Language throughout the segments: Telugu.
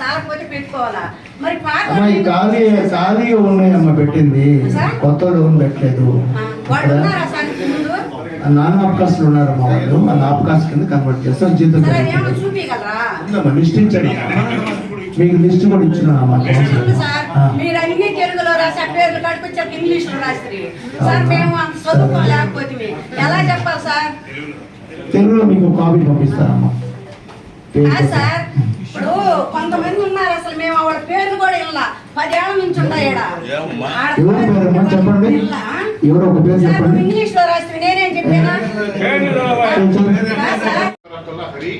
సాలకపోతే పెట్టుకోవాలా? మరి పాత ఖాళీ ఖాళీ ఉన్నాయమ్మ పెట్టింది? కొత్త లోన్ పెట్టలేదు. వాళ్ళు ఉన్నారా సార్ ఇంటి ముందు? నాన్ ఆఫ్కాస్ట్లు ఉన్నారు మా వాళ్ళు. వాళ్ళ ఆఫ్కాస్ కింద కన్వర్ట్ చేస్తాం జీతం. చూపించగలరా లిస్ట్ ఇచ్చాడు. మీకు లిస్ట్ కూడా ఇచ్చిన మీరు అన్ని తెలుగులో రాసి పేర్లు కడుకొచ్చారు ఇంగ్లీష్లో రాస్తారు సార్ మేము అంత చదువుకోలేకపోతే ఎలా చెప్పాలి సార్? తెలుగులో మీకు కాపీ పంపిస్తారమ్మా. సార్. ఇప్పుడు కొంతమంది ఉన్నారు అసలు మేము ఆవిడ పేర్లు కూడా ఇలా పదేళ్ళ నుంచి ఉన్నాయి చెప్పండి. ఎవరు ఒక పేరు చెప్పండి. ఇంగ్లీష్లో రాస్తే నేనేం చెప్పానా? హరి.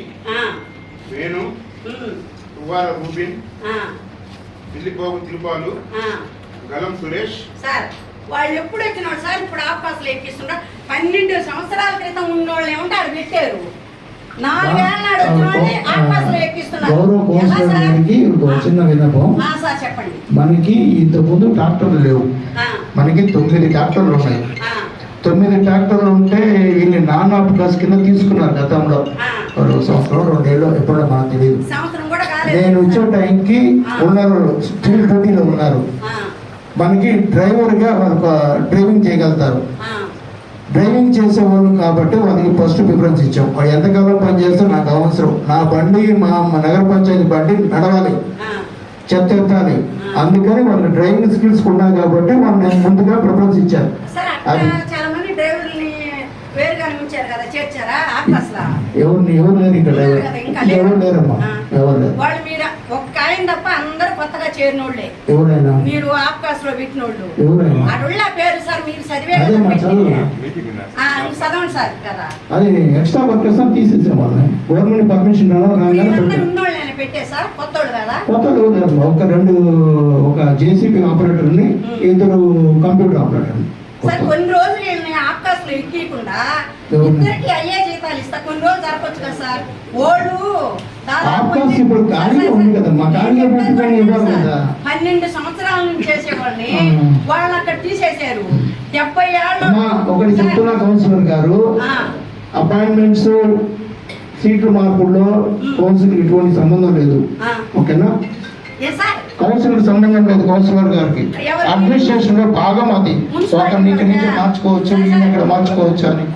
రూబిన్ తిరుపాలు ఆ. గలం సురేష్. సార్ వాళ్ళు ఎప్పుడు వచ్చినాడు సార్ ఇప్పుడు ఆఫాసులు ఎక్కిస్తున్నారు పన్నెండు సంవత్సరాల క్రితం ఉన్నోళ్ళు ఏమంటే ఆడ పెట్టారు. గౌరవ కౌన్సిలర్? గారికి ఒక చిన్న విన్నపం. మనకి ఇంతకుముందు ట్రాక్టర్లు లేవు. మనకి తొమ్మిది ట్రాక్టర్లు ఉన్నాయి. తొమ్మిది ట్రాక్టర్లు ఉంటే వీళ్ళు నాన్ ఆఫ్ క్లాస్ కింద తీసుకున్నారు గతంలో. ఆ. ఒక సంవత్సరం రెండేళ్ళు ఎప్పుడో మనకు తెలియదు నేను వచ్చే టైంకి ఉన్నారు స్టీల్ డ్యూటీలో ఉన్నారు. మనకి డ్రైవర్గా వాళ్ళకు డ్రైవింగ్ చేయగలుగుతారు. డ్రైవింగ్ చేసేవాళ్ళు కాబట్టి వాళ్ళకి ఫస్ట్ ప్రిఫరెన్స్ ఇచ్చాం. వాళ్ళు ఎంతకాలం పని చేస్తే నాకు అవసరం. నా బండి మా నగర పంచాయతీ బండి నడవాలి. చెత్త ఎత్తాలి. అందుకని వాళ్ళకి డ్రైవింగ్ స్కిల్స్ ఉన్నాయి కాబట్టి వాళ్ళు నేను ముందుగా ప్రిఫరెన్స్ ఇచ్చాను. అది. చాలా మంది డ్రైవర్ని వేరుగా ఉంచారు కదా చేర్చారా? ఎవరు ఎవరు లేరు ఇక్కడ? ఎవరు లేరమ్మా. ఎవరు లేరు? వాళ్ళు మీరు ఒక్క ఆయన తప్ప అందరు కొత్తగా చేరినోళ్ళే. ఎవరైనా? మీరు ఆఫ్కాస్లో పెట్టినోళ్ళు. ఎవరైనా? అడుళ్ళ పేరు సార్ మీరు చదివే చదవండి సార్ కదా. అది ఎక్స్ట్రా వర్కర్స్ అని తీసేసాం వాళ్ళని. గవర్నమెంట్ పర్మిషన్ రాగానే పెట్టాం సార్ కొత్తోళ్ళు కదా. లేరమ్మా? ఒక రెండు ఒక జేసీబీ ఆపరేటర్ని ఇద్దరు కంప్యూటర్ ఆపరేటర్ని సార్ కొన్ని రోజులు ఆఫ్కాస్లో ఎక్కకుండా ఎవరు? ఇద్దరికి అయ్యే జీతాలు ఇస్తా కొన్ని రోజులు జరపచ్చు కదా సార్. ఓళ్ళు. పన్నెండు సంవత్సరాల నుంచి చేసేవాళ్ళని. వాళ్ళు అక్కడ తీసేశారు. డెబ్బై ఏళ్ళు ఒకటి చెప్తున్నా కౌన్సిలర్ గారు. అపాయింట్మెంట్స్ సీట్లు మార్పుల్లో కౌన్సిల్ ఎటువంటి సంబంధం లేదు. ఓకేనా? కౌన్సిలర్ సంబంధం లేదు కౌన్సిలర్ గారికి? అడ్మినిస్ట్రేషన్లో భాగం అది. నుంచి మార్చుకోవచ్చు ఇక్కడ మార్చుకోవచ్చు అని.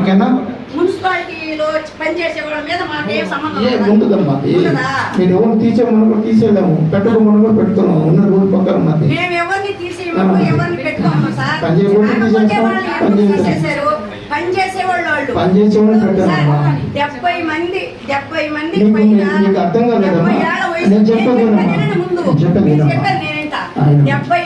ఓకేనా? మున్సిపాలిటీలో పనిచేసే వాళ్ళ మీద మాకు ఏం సంబంధం ఏ లేదా? ఉండదమ్మా ఏ. ఉండదా? మీరు ఎవరు తీసేయమని కూడా తీసేయలేము. పెట్టుకోమని కూడా పెట్టుకున్నాము. ఉన్న రూల్ ప్రకారం ఉన్నది మేము ఎవరిని తీసేయమో ఎవరిని పెట్టుకోము సార్? పని చేయకుండా కాకపోతే తీసేస్తాం, వాళ్ళు పని ఎందుకు చేస్తాం. తీసేశారు పని చేసేవాళ్ళు వాళ్ళు. డెబ్బై మంది డెబ్బై మంది పైన అర్థం నేను. నేను. డెబ్బై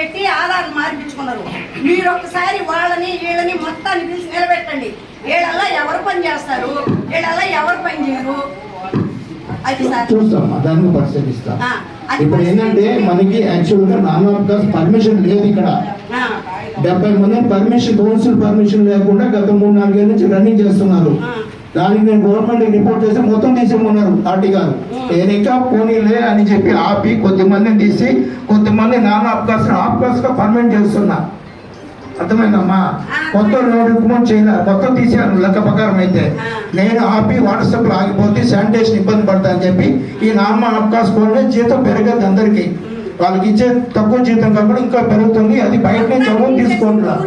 పెట్టి ఆధార్ మార్పించుకున్నారు. మీరు ఒక్కసారి వాళ్ళని వీళ్ళని మొత్తాన్ని పిలిచి నిలబెట్టండి. వీళ్ళల్లా ఎవరు పని చేస్తారు? వీళ్ళల్లా ఎవరు పని చేయరు? అది సార్. దాన్ని పరిశీలిస్తాం. అది ఇప్పుడు ఏంటంటే మనకి యాక్చువల్గా నాన్ ఆఫ్ కాస్ పర్మిషన్ లేదు ఇక్కడ. డెబ్బై మంది పర్మిషన్ కౌన్సిల్ పర్మిషన్ లేకుండా గత మూడు నాలుగేళ్ళ నుంచి రన్నింగ్ చేస్తున్నారు. దానికి నేను గవర్నమెంట్ రిపోర్ట్ చేస్తే మొత్తం తీసేమన్నారు పార్టీ గారు. నేను ఇంకా పోనీలే అని చెప్పి ఆపి కొద్దిమందిని తీసి కొద్దిమంది నాన్ ఆఫ్కాస్ ఆఫ్కాస్గా పర్మనెంట్ చేస్తున్నా. అర్థమైందమ్మా? కొత్త నోటిఫికేషన్ చేయలే. కొత్త తీసాను లెక్క ప్రకారం అయితే. నేను ఆపి వాట్సాప్లో ఆగిపోతే శానిటేషన్ ఇబ్బంది పడతా అని చెప్పి ఈ నాన్ ఆఫ్కాస్ పోలే జీతం పెరగదు అందరికి. వాళ్ళకి ఇచ్చే తక్కువ జీతం కాకుండా ఇంకా పెరుగుతుంది. అది బయట నుంచి తీసుకుంటున్నారు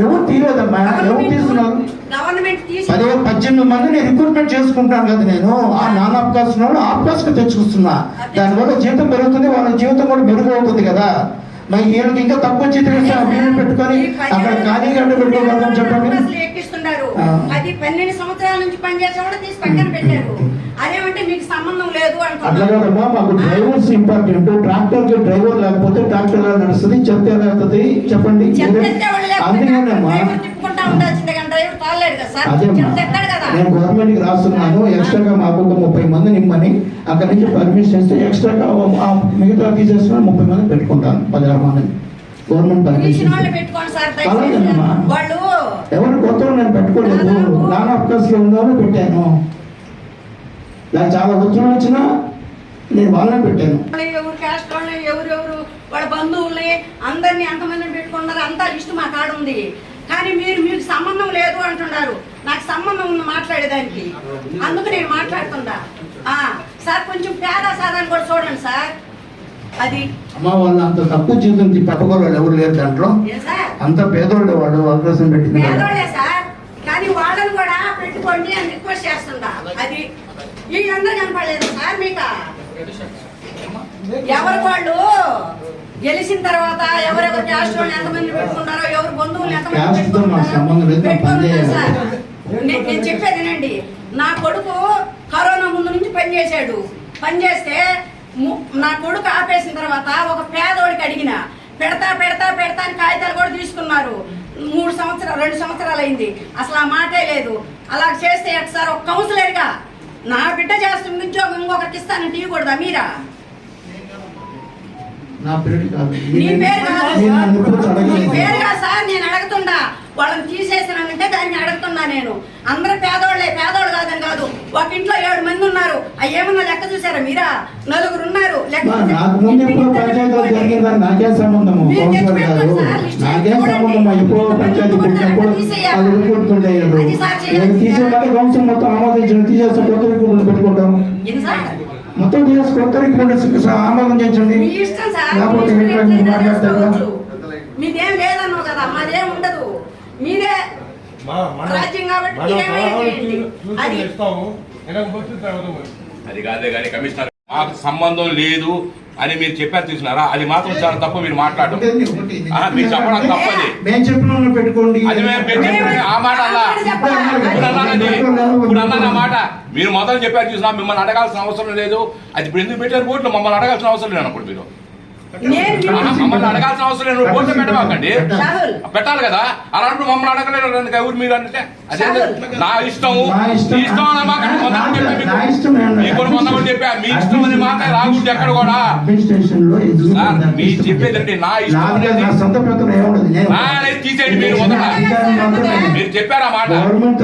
ఎవరు తీయలేదమ్మా ఎవరు తీసుకున్నారు పదే పద్దెనిమిది మందిని రిక్రూట్మెంట్ చేసుకుంటాను కదా నేను. ఆ నాన్ ఆఫ్కాస్ వాళ్ళు గా తెచ్చుకొస్తున్నా. దానివల్ల జీతం పెరుగుతుంది వాళ్ళ జీవితం కూడా మెరుగు అవుతుంది కదా. మరి వీళ్ళకి ఇంకా తక్కువ జీతం పెట్టుకొని అక్కడ ఖాళీ గంట పెట్టుకోగలం చెప్పండి. అది పన్నెండు సంవత్సరాల నుంచి పనిచేసేవాడు తీసి పక్కన పెట్టారు. అదేమంటే మీకు సంబంధం లేదు మాకు డ్రైవర్స్ ఇంపార్టెంట్. ట్రాక్టర్కి డ్రైవర్ లేకపోతే ట్రాక్టర్ ఎలా నడుస్తుంది? చెత్త ఎలా వెళ్తుంది? చెప్పండి. అందుకేనమ్మా. నేను గవర్నమెంట్కి రాస్తున్నాను ఎక్స్ట్రాగా మాకు ఒక ముప్పై మందిని ఇమ్మని అక్కడ నుంచి పర్మిషన్ ఇస్తే ఎక్స్ట్రాగా మిగతా తీసేస్తున్నా ముప్పై మంది పెట్టుకుంటాను. పదిహేను మంది గవర్నమెంట్ పర్మిషన్ ఎవరు కొత్త నేను పెట్టుకోలేదు. నాన్ ఆఫ్కాస్లో ఉందని పెట్టాను. నాకు చాలా ఒత్తిడి వచ్చినా నేను వాళ్ళని పెట్టాను. ఎవరు క్యాస్ట్ వాళ్ళని ఎవరెవరు వాళ్ళ బంధువుల్ని అందరినీ ఎంతమందిని పెట్టుకున్నారు అంతా లిస్ట్ మా కాడ ఉంది. కానీ మీరు మీకు సంబంధం లేదు అంటున్నారు. నాకు సంబంధం ఉంది మాట్లాడేదానికి. అందుకు నేను మాట్లాడుతుందా సార్ కొంచెం పేద సాధారణ కూడా చూడండి సార్. అది. అమ్మ వాళ్ళు అంత తక్కువ జీతం పట్టుకోవాలి ఎవరు లేరు దాంట్లో. అంత పేదోళ్ళు వాడు అవకాశం పెట్టింది వాడు. పేదోళ్ళే సార్ కానీ వాళ్ళని కూడా పెట్టుకోండి అని రిక్వెస్ట్ చేస్తుందా అది వీళ్ళందరూ కనపడలేదు సార్ మీకు. ఎవరు వాళ్ళు? గెలిచిన తర్వాత ఎవరెవరు క్యాస్ట్ వాళ్ళు ఎంతమంది పెట్టుకున్నారో ఎవరు బంధువులు ఎంతమంది చేయాలి. సార్. నేను నేను చెప్పేది వినండి. నా కొడుకు కరోనా ముందు నుంచి పని చేశాడు. పని చేస్తే ము- నా కొడుకు ఆపేసిన తర్వాత ఒక పేదోడికి అడిగిన పెడతా పెడతా పెడతా అని కాగితాలు కూడా తీసుకున్నారు. మూడు సంవత్సరాలు రెండు సంవత్సరాలు అయింది. అసలు ఆ మాటే లేదు. అలా చేస్తే ఎట్ సార్? ఒక కౌన్సిలర్గా నా బిడ్డ చేస్తున్న ఉద్యోగం ఇంకొకరికి ఇస్తాను తీయకూడదా మీరా? నా పేరు కాదు. నీ పేరు కాదు. నీ కాదు సార్ నేను అడుగుతున్నా వాళ్ళని తీసేసినానంటే దాన్ని అడుగుతున్నా నేను. అందరూ పేదోళ్ళే పేదోళ్ళు కాదని కాదు. ఒక ఇంట్లో ఏడు మంది ఉన్నారు. అవి ఏమన్నా లెక్క చూసారా మీరా? నలుగురు ఉన్నారు. లెక్క నాకు చూడండి. సంబంధం ఎప్పుడో పంచాయతీ పుట్టినప్పుడు. అది అది చేయాలి. నేను తీసేయాలంటే కౌన్సిల్ మొత్తం ఆమోదించిన తీసేస్తే కొత్త రిపోర్ట్లు పెట్టుకుంటాం మొత్తం తీసేసి కొత్త రిపోర్ట్ ఆమోదం చేయండి మీ ఇష్టం సార్ లేకపోతే మాట్లాడతారా చేసుకోవచ్చు. మీదేం లేదన్నావు కదా మాదేం ఉండదు మీదే రాజ్యం కాబట్టి మీరేమైనా చేయండి. అది అది కాదే కానీ కమిషనర్ మాకు సంబంధం లేదు అని మీరు చెప్పారు చూసినారా అది మాత్రం చాలా తప్పు మీరు మాట్లాడడం. ఆ, మీరు చెప్పడం తప్పది. మేము చెప్పిన పెట్టుకోండి. అది మేము పెట్టి ఆ మాట అలా. ఇప్పుడు మాట. మీరు మొదలు చెప్పారు చూసినా మిమ్మల్ని అడగాల్సిన అవసరం లేదు. అది ఇప్పుడు ఎందుకు పెట్టారు బోర్డులో మమ్మల్ని అడగాల్సిన అవసరం లేదు అప్పుడు మీరు. మమ్మల్ని అడగాల్సిన అవసరం లేదు. బోర్డులో పెట్టమాకండి రాహుల్ పెట్టాలి. కదా? అలాంటి మమ్మల్ని అడగలేరు ఎందుకు ఎవరు మీరు అంటే అదే నా ఇష్టము మా ఇష్టం. మీ ఇష్టం అనే మాట మొన్న కూడా చెప్పా నా మీకు. మొన్న చెప్పా మీ ఇష్టం అనే మాట రాకూడదు ఎక్కడ కూడా. అడ్మినిస్ట్రేషన్లో ఎగ్జిక్యూటివ్ సార్, ఇష్టం చెప్పేదండి నా ఇష్టం. అనేది. తీసేయండి మీరు మొదట. మీరు చెప్పారు ఆ మాట. గవర్నమెంట్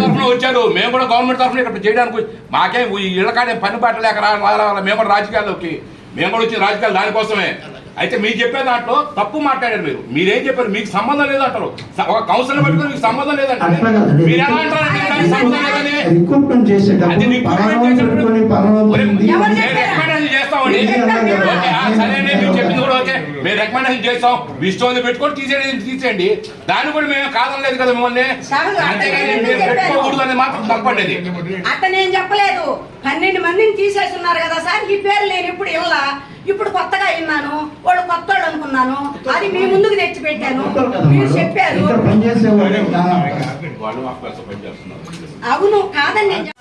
తరఫున వచ్చారు. మేము కూడా గవర్నమెంట్ తరఫున ఇక్కడ చేయడానికి మాకేం ఈ ఇళ్ళ కాడే పని పట్టలేక రా- మేము కూడా రాజకీయాల్లోకి మేము కూడా వచ్చిన రాజకీయాలు దానికోసమే అయితే మీరు చెప్పే దాంట్లో తప్పు మాట్లాడారు మీరు. మీరేం చెప్పారు? మీకు సంబంధం లేదంటారు స- ఒక కౌన్సిల్ పెట్టుకుని మీకు సంబంధం కాదండి. మీరు ఎలా సంబంధం లేదని. అది రిక్రూట్మెంట్ చేసేటప్పుడు చేస్తామండి సరే మీరు చెప్పింది కూడా ఓకే. మేము రికమెండేషన్ చేస్తాం. మీ ఇష్టం పెట్టుకొని తీసేయండి తీసేయండి. దాన్ని కూడా మేము కాదనలేదు కదా మిమ్మల్ని. అంటే మీరు నేను పెట్టుకోకూడదు అనేది మాత్రం తప్పండి నేను చెప్పలేదు. పన్నెండు మందిని తీసేస్తున్నారు కదా సార్. ఈ పేరు నేను ఇప్పుడు ఇల్లా ఇప్పుడు కొత్తగా విన్నాను. వాళ్ళు కొత్త వాళ్ళు అనుకున్నాను. అది మీ ముందుకు తెచ్చి పెట్టాను కదా మీరు. చెప్పారు అవును కాదని నేను